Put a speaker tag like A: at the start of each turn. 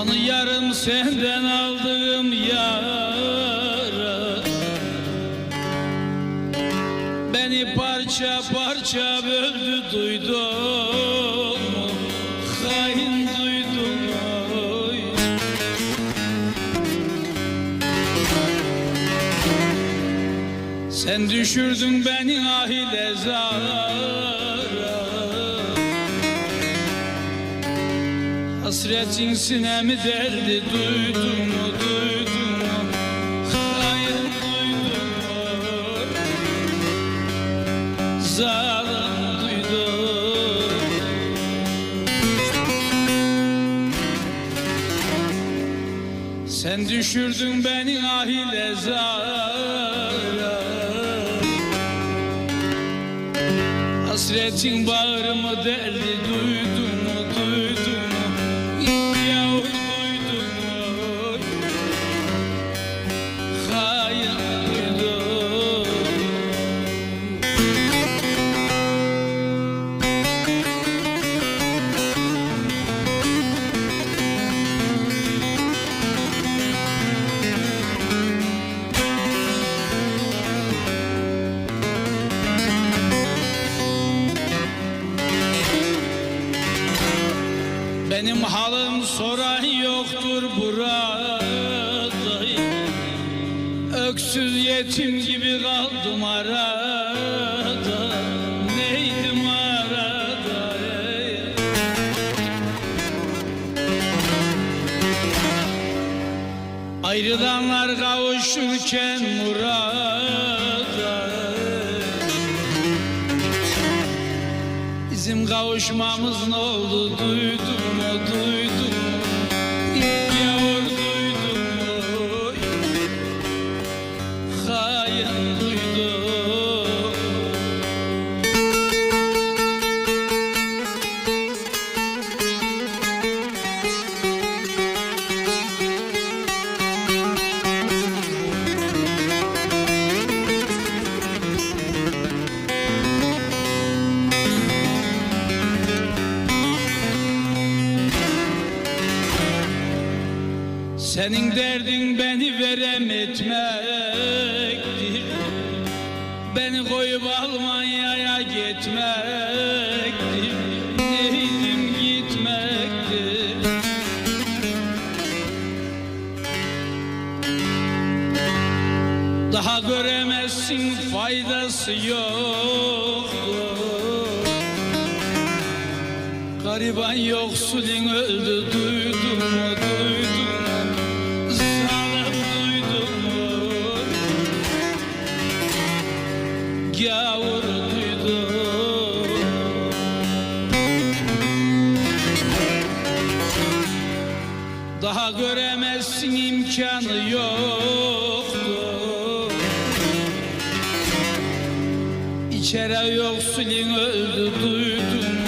A: Canı yarım senden aldığım yara. Beni parça parça böldü duydum Hain duydum oy Sen düşürdün beni ahile zara. Hasretin sinemi derdi duydun mu duydun mu? Hayır duydun mu? Zalim duydum Sen düşürdün beni ahile zara. Hasretin bağrımı derdi duydun Benim halım soran yoktur burada Öksüz yetim gibi kaldım arada Neydim arada ey? Ayrılanlar kavuşurken murada Bizim kavuşmamız ne oldu? Duydun mu? Duydun mu? Yavur duydun mu? Hain duydum Senin derdin beni verem etmektir. Beni koyup Almanya'ya gitmektir. Neydim gitmektir. Daha göremezsin faydası yok Gariban yoksulun öldü duydun mu duydun mu göremezsin imkanı yoktu İçeri yoksulun öldü duydun